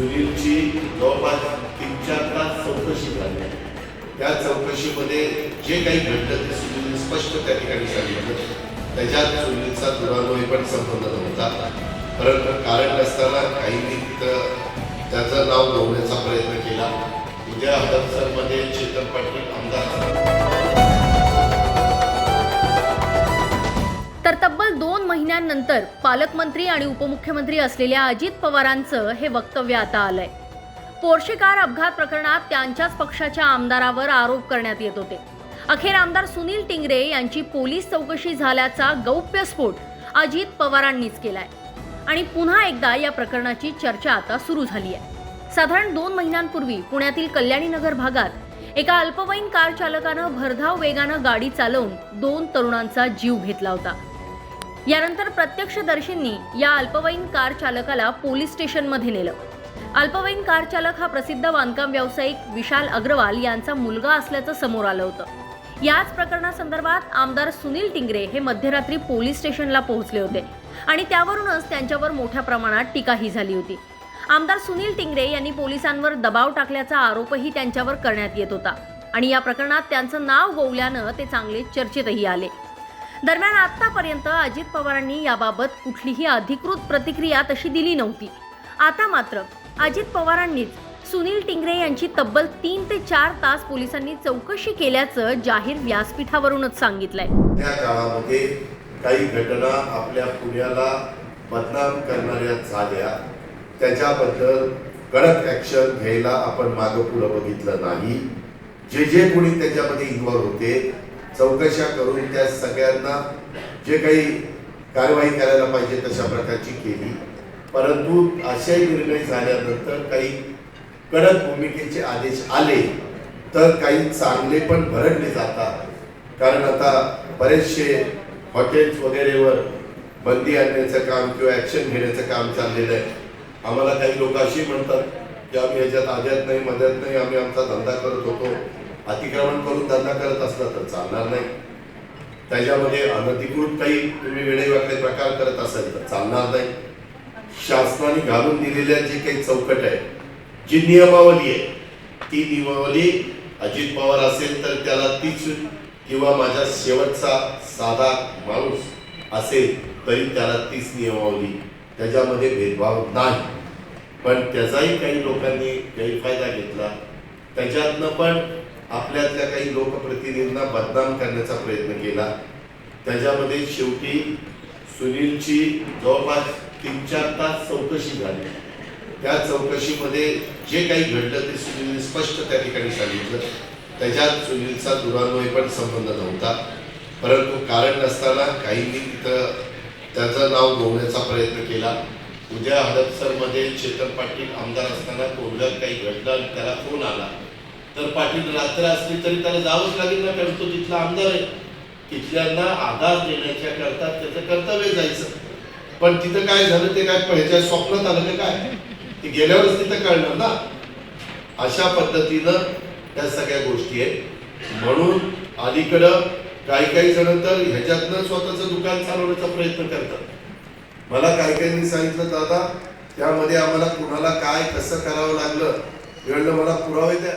सुनीलची जवळपास तीन चार तास चौकशी झाली. त्या चौकशीमध्ये जे काही घडलं ते सुनीलने स्पष्ट त्या ठिकाणी सांगितलं. त्याच्यात सुनीलचा दुरान्वय पण संबंध नव्हता. परंतु कारण नसताना काहींनी तिथं त्याचं नाव गवण्याचा प्रयत्न केला. उद्या हडपसरमध्ये चेतन पाटील आमदार त्यानंतर पालकमंत्री आणि उपमुख्यमंत्री असलेल्या अजित पवारांचं हे वक्तव्य आता आलंय. पोर्शे कार अपघात प्रकरणात त्यांच्याच पक्षाच्या आमदारावर आरोप करण्यात येत होते. अखेर आमदार सुनील टिंगरे यांची पोलीस चौकशी झाल्याचा गौप्यस्फोट अजित पवारांनीच केलाय. आणि पुन्हा एकदा या प्रकरणाची चर्चा आता सुरू झाली आहे साधारण दोन महिन्यांपूर्वी पुण्यातील कल्याणीनगर भागात एका अल्पवयीन कार चालकानं भरधाव वेगानं गाडी चालवून दोन तरुणांचा जीव घेतला होता. यानंतर प्रत्यक्षदर्शींनी या अल्पवयीन कार चालकाला पोलीस स्टेशनमध्ये नेलं. अल्पवयीन कार चालक हा प्रसिद्ध बांधकाम व्यावसायिक विशाल अग्रवाल यांचा मुलगा असल्याचं समोर आलं होतं. याच प्रकरणासंदर्भात आमदार सुनील टिंगरे हे मध्यरात्री पोलीस स्टेशनला पोहोचले होते आणि त्यावरूनच त्यांच्यावर मोठ्या प्रमाणात टीकाही झाली होती. आमदार सुनील टिंगरे यांनी पोलिसांवर दबाव टाकल्याचा आरोपही त्यांच्यावर करण्यात येत होता आणि या प्रकरणात त्यांचं नाव गोवल्यानं ते चांगले चर्चेतही आले. दरम्यान आतापर्यंत अजित पवारांनी याबाबत कुठलीही अधिकृत प्रतिक्रिया तशी दिली नव्हती. आता मात्र अजित पवारांनीच सुनील टिंगरे यांची तब्बल तीन ते चार तास पोलिसांनी चौकशी केल्याचं जाहीर व्यासपीठावरूनच सांगितलंय. त्या काळामध्ये काही घटना आपल्या पुण्याला बदनाम करणाऱ्या झाल्या. त्याच्याबद्दल कडक ऍक्शन घ्यायला आपण मागं पुढं बघितलं नाही. जे जे कोणी त्याच्यामध्ये इन्व्हॉल्व्ह होते चौकशा करून त्या सगळ्यांना जे काही कारवाई करायला पाहिजे तशा प्रकारची केली. परंतु असे निर्णय झाल्यानंतर काही कडक भूमिकेचे आदेश आले तर काही चांगले पण भरडले जातात. कारण आता बरेचसे हॉटेल्स वगैरेवर बंदी आणण्याचं काम किंवा ॲक्शन घेण्याचं काम चाललेलं आहे. आम्हाला काही लोक अशी म्हणतात की आम्ही याच्यात आद्यात नाही मदत नाही आम्ही आमचा धंदा करत होतो. अतिक्रमण करून धंदा करत असला तर चालणार नाही. त्याच्यामध्ये अनधिकृत काही तुम्ही वेळेवाकडे प्रकार करत असाल तर चालणार नाही. शासनाने घालून दिलेल्या जे काही चौकट आहे जी नियमावली आहे ती नियमावली अजित पवार असेल तर त्याला तीच किंवा माझा शेवटचा साधा माणूस असेल तरी त्याला तीच नियमावली. त्याच्यामध्ये भेदभाव नाही. पण त्याचाही काही लोकांनी गैरफायदा घेतला. त्याच्यातनं पण आपल्यातल्या काही लोकप्रतिनिधींना बदनाम करण्याचा प्रयत्न केला. त्याच्यामध्ये शेवटी सुनीलची जवळपास तीन चार तास चौकशी झाली. त्या चौकशीमध्ये जे काही घडलं ते सुनीलने स्पष्ट त्या ठिकाणी सांगितलं. त्याच्यात सुनीलचा दुरान्वय पण संबंध नव्हता. परंतु कारण नसताना काहींनी तिथं त्याचं नाव गोवण्याचा प्रयत्न केला. उद्या हडपसरमध्ये चेतन पाटील आमदार असताना कोणत्या काही घडलं आणि त्याला फोन आला. तर पाटील रात्र असली तरी त्याला जावंच लागेल ना कारण तो तिथला आमदार आहे. तिथल्यांना आधार देण्याच्या करता त्याचं कर्तव्य जायचं. पण तिथं काय झालं ते काय ह्याच्या स्वप्नात आलं काय? ते गेल्यावरच तिथं कळणार ना. अशा पद्धतीनं त्या सगळ्या गोष्टी आहेत. म्हणून अलीकडं काही काही जण तर ह्याच्यातनं स्वतःचं दुकान चालवण्याचा प्रयत्न करतात. मला काही काहींनी सांगितलं दादा त्यामध्ये आम्हाला कुणाला काय कसं करावं लागलं मी मला पुरावे द्या.